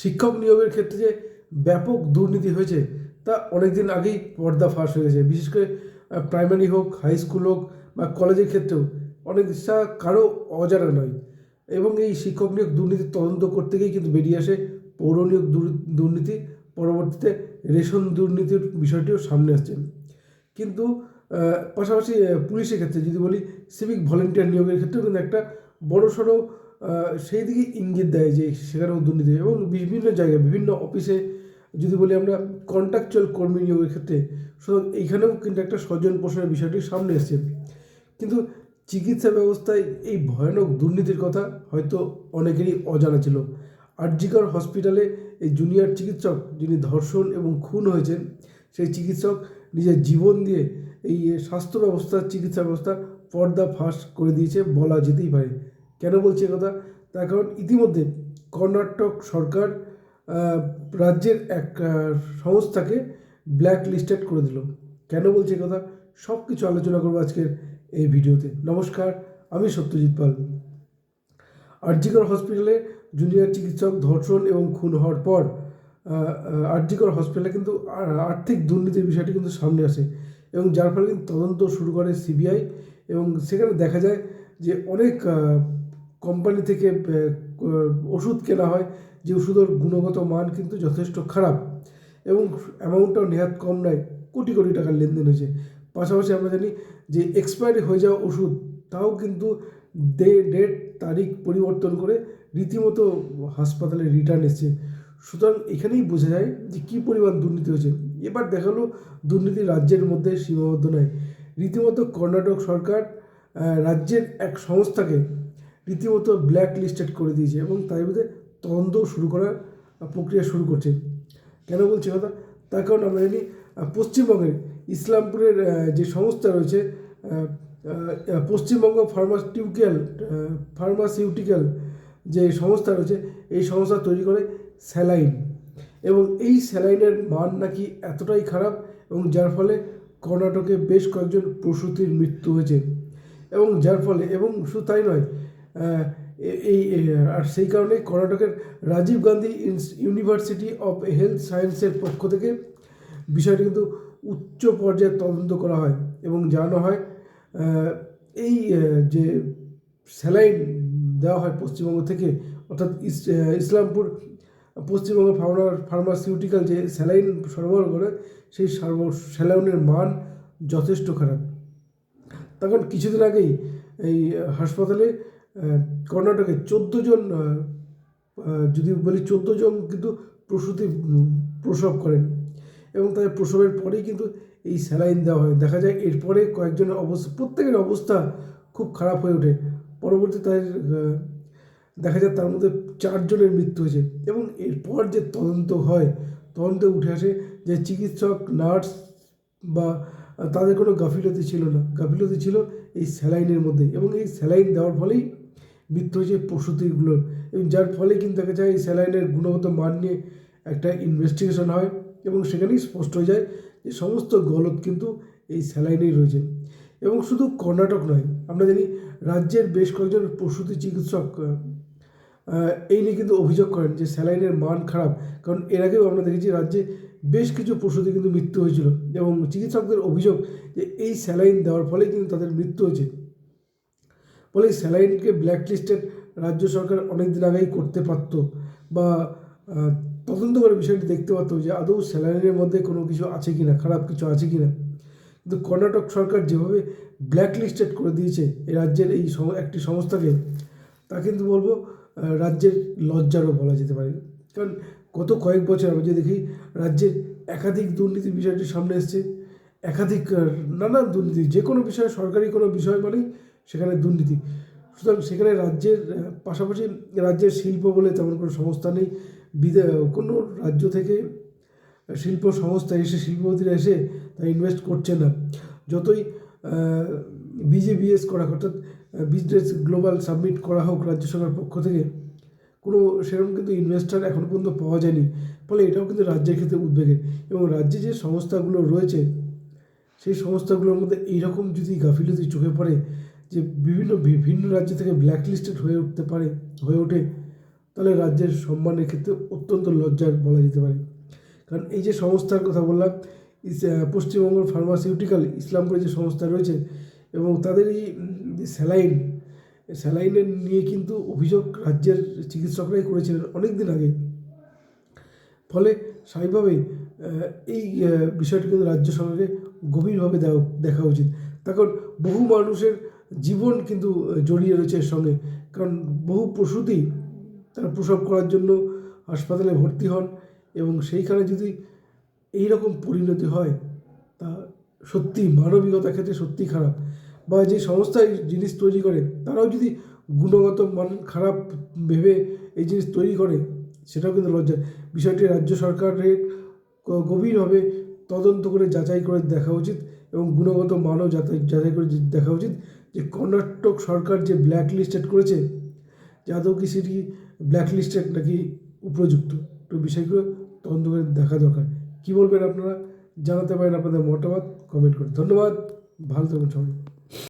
শিক্ষক নিয়োগের ক্ষেত্রে যে ব্যাপক দুর্নীতি হয়েছে, তা অনেক দিন আগেই পর্দা ফাঁস হয়ে গেছে। বিশেষ করে প্রাইমারি হোক হাই স্কুল হোক বা কলেজের ক্ষেত্রেও অনেকটা কারও অজানা নয়। এবং এই শিক্ষক নিয়োগ দুর্নীতির তদন্ত করতে গিয়ে কিন্তু বেরিয়ে আসে পৌর নিয়োগ দুর্নীতি। পরবর্তীতে রেশন দুর্নীতির বিষয়টিও সামনে আসছে। কিন্তু পাশাপাশি পুলিশের ক্ষেত্রে যদি বলি সিভিক ভলেন্টিয়ার নিয়োগের ক্ষেত্রেও কিন্তু একটা বড় সড়ো সেই দিকে ইঙ্গিত দেয় যে সেখানেও দুর্নীতি এবং বিভিন্ন জায়গায়, বিভিন্ন অফিসে যদি বলি আমরা কন্ট্রাকচুয়াল কর্মী নিয়োগের ক্ষেত্রে, সুতরাং এইখানেও কিন্তু একটা স্বজন পোষণের বিষয়টি সামনে এসছে। কিন্তু চিকিৎসা ব্যবস্থায় এই ভয়ানক দুর্নীতির কথা হয়তো অনেকেরই অজানা ছিল। আরজিকর হসপিটালে এই জুনিয়র চিকিৎসক যিনি ধর্ষণ এবং খুন হয়েছেন, সেই চিকিৎসক নিজের জীবন দিয়ে এই স্বাস্থ্য ব্যবস্থা, চিকিৎসা ব্যবস্থা পর্দা ফাঁস করে দিয়েছে বলা যেতেই পারে। কেন বলছি কথা? তার কারণ ইতিমধ্যে কর্ণাটক সরকার রাজ্যের এক সংস্থাকে ব্ল্যাক লিস্টেড করে দিল। কেন বলছি কথা? সব কিছু আলোচনা করব আজকের এই ভিডিওতে। নমস্কার, আমি সত্যজিৎ পাল। আরজিকর হসপিটালে জুনিয়র চিকিৎসক ধর্ষণ এবং খুন হওয়ার পর আরজিকর হসপিটালে কিন্তু আর্থিক দুর্নীতির বিষয়টি কিন্তু সামনে আসে এবং যার ফলে কিন্তু তদন্ত শুরু করে সিবিআই এবং সেখানে দেখা যায় যে অনেক কোম্পানি থেকে ওষুধ কেনা হয়, যে ওষুধের গুণগত মান কিন্তু যথেষ্ট খারাপ এবং অ্যামাউন্টটাও নেহাত কম নয়, কোটি কোটি টাকার লেনদেন হয়েছে। পাশাপাশি আমরা জানি যে এক্সপায়ারি হয়ে যাওয়া ওষুধ, তাও কিন্তু ডে ডেট তারিখ পরিবর্তন করে রীতিমতো হাসপাতালে রিটার্ন এসছে। সুতরাং এখানেই বোঝা যায় যে কী পরিমাণ দুর্নীতি হয়েছে। এবার দেখাল দুর্নীতি রাজ্যের মধ্যে সীমাবদ্ধ নয়। রীতিমতো কর্ণাটক সরকার রাজ্যের এক সংস্থাকে রীতিমতো ব্ল্যাক লিস্টেড করে দিয়েছে এবং তাই মধ্যে তদন্ত শুরু করার প্রক্রিয়া শুরু করছে। কেন বলছি কথা? তার কারণ আমরা জানি পশ্চিমবঙ্গের ইসলামপুরের যে সংস্থা রয়েছে পশ্চিমবঙ্গ ফার্মাসিউটিক্যাল ফার্মাসিউটিক্যাল যে সংস্থা রয়েছে, এই সংস্থা তৈরি করে স্যালাইন। এবং এই স্যালাইনের মান নাকি এতটাই খারাপ এবং যার ফলে কর্ণাটকে বেশ কয়েকজন প্রসূতির মৃত্যু হয়েছে। এবং যার ফলে, এবং শুধু তাই নয় এই আর সেই কারণে কর্ণাটকের Rajiv Gandhi university of health সায়েন্সের পক্ষ থেকে বিষয়টি কিন্তু উচ্চ পর্যায়ে তদন্ত করা হয় এবং জানানো হয় এই যে স্যালাইন দেওয়া হয় পশ্চিমবঙ্গ থেকে, অর্থাৎ ইসলামপুর, পশ্চিমবঙ্গ ফার্মা ফার্মাসিউটিক্যাল যে স্যালাইন সরবরাহ করে, সেই সর্ব- স্যালাইনের মান যথেষ্ট খারাপ। তখন কিছুদিন আগেই এই হাসপাতালে কর্ণাটকে চোদ্দ জন যদি বলি চোদ্দ জন কিন্তু প্রসূতি প্রসব করেন। এবং তাদের প্রসবের পরেই কিন্তু এই স্যালাইন দেওয়া হয়। দেখা যায় এরপরে কয়েকজনের অবস্থা, প্রত্যেকের অবস্থা খুব খারাপ হয়ে ওঠে। পরবর্তী তাদের দেখা যায় তার মধ্যে চারজনের মৃত্যু হয়েছে। এবং এরপর যে তদন্ত হয়, তদন্তে উঠে আসে যে চিকিৎসক, নার্স বা তাদের কোনো গাফিলতি ছিল না। গাফিলতি ছিল এই স্যালাইনের মধ্যে। এবং এই স্যালাইন দেওয়ার ফলেই মৃত্যু হয়েছে প্রসূতিগুলোর এবং যার ফলে কিন্তু দেখা যায় এই স্যালাইনের গুণগত মান নিয়ে একটা ইনভেস্টিগেশন হয় এবং সেখানেই স্পষ্ট হয়ে যায় যে সমস্ত গলত কিন্তু এই স্যালাইনেই রয়েছে। এবং শুধু কর্ণাটক নয়, আমরা জানি রাজ্যের বেশ কয়েকজন প্রসূতি চিকিৎসক এই নিয়ে কিন্তু অভিযোগ করেন যে স্যালাইনের মান খারাপ। কারণ এর আগেও আমরা দেখেছি রাজ্যে বেশ কিছু প্রসূতি কিন্তু মৃত্যু হয়েছিল এবং চিকিৎসকদের অভিযোগ যে এই স্যালাইন দেওয়ার ফলে কিন্তু তাদের মৃত্যু হয়েছে। ফলে স্যালাইনকে ব্ল্যাক লিস্টেড রাজ্য সরকার অনেক দিন আগেই করতে পারত বা তদন্ত করে বিষয়টি দেখতে পারতো যে আদৌ স্যালাইনের মধ্যে কোনো কিছু আছে কি না খারাপ কিছু আছে কি না কিন্তু কর্ণাটক সরকার যেভাবে ব্ল্যাকলিস্টেড করে দিয়েছে এই রাজ্যের এই একটি সংস্থাকে, তা কিন্তু বলব রাজ্যের লজ্জারও বলা যেতে পারে। কারণ গত কয়েক বছর আমরা যে দেখি, রাজ্যের একাধিক দুর্নীতির বিষয়টি সামনে এসছে। একাধিক নানান দুর্নীতি, যে কোনো বিষয় সরকারি কোনো বিষয় মানেই সেখানে দুর্নীতি। সুতরাং সেখানে রাজ্যের পাশাপাশি রাজ্যের শিল্প বলে তেমন কোনো সংস্থা নেই। বিদে, কোনো রাজ্য থেকে শিল্প সংস্থা এসে, শিল্পপতিরা এসে তা ইনভেস্ট করছে না। যতই বিজেবিএস করা অর্থাৎ বিজনেস গ্লোবাল সাবমিট করা হোক রাজ্য সরকার পক্ষ থেকে, কোনো সেরকম কিন্তু ইনভেস্টার এখনও পর্যন্ত পাওয়া যায়নি। ফলে এটাও কিন্তু রাজ্যের ক্ষেত্রে উদ্বেগের। এবং রাজ্যে যে সংস্থাগুলো রয়েছে, সেই সংস্থাগুলোর মধ্যে এইরকম যদি গাফিলতি চোখে পড়ে যে বিভিন্ন বিভিন্ন রাজ্য থেকে ব্ল্যাক লিস্টেড হয়ে উঠতে পারে হয়ে ওঠে তাহলে রাজ্যের সম্মানের ক্ষেত্রে অত্যন্ত লজ্জার বলা যেতে পারে। কারণ এই যে সংস্থার কথা বললাম পশ্চিমবঙ্গ ফার্মাসিউটিক্যাল ইসলামপুরে যে সংস্থা রয়েছে এবং তাদের এই স্যালাইন স্যালাইনের নিয়ে কিন্তু অভিযোগ রাজ্যের চিকিৎসকরাই করেছিলেন অনেক দিন আগে। ফলে স্বাভাবিকভাবেই আহ, এই বিষয়টি কিন্তু রাজ্য সরকারকে গভীরভাবে দেখা উচিত। তখন বহু মানুষের জীবন কিন্তু জড়িয়ে রয়েছে এর সঙ্গে। কারণ বহু প্রসূতি তারা প্রসব করার জন্য হাসপাতালে ভর্তি হন এবং সেইখানে যদি এই রকম পরিণতি হয়, তা সত্যি মানবিকতার ক্ষেত্রে সত্যি খারাপ। বা যে সংস্থা জিনিস তৈরি করে, তারাও যদি গুণগত মান খারাপ ভেবে এই জিনিস তৈরি করে, সেটাও কিন্তু লজ্জা। বিষয়টি রাজ্য সরকারের গভীরভাবে তদন্ত করে যাচাই করে দেখা উচিত এবং গুণগত মানও যাচাই যাচাই করে দেখা উচিত। যে কর্ণাটক সরকার যে ব্ল্যাক লিস্টেড করেছে যাদব কি সেটি ব্ল্যাক লিস্টেড নাকি উপযুক্ত? তো বিষয়গুলো তদন্ত করে দেখা দরকার। কী বলবেন আপনারা? জানাতে পারেন আপনাদের মতামত কমেন্ট করে। ধন্যবাদ। ভালো থাকুন সবাই।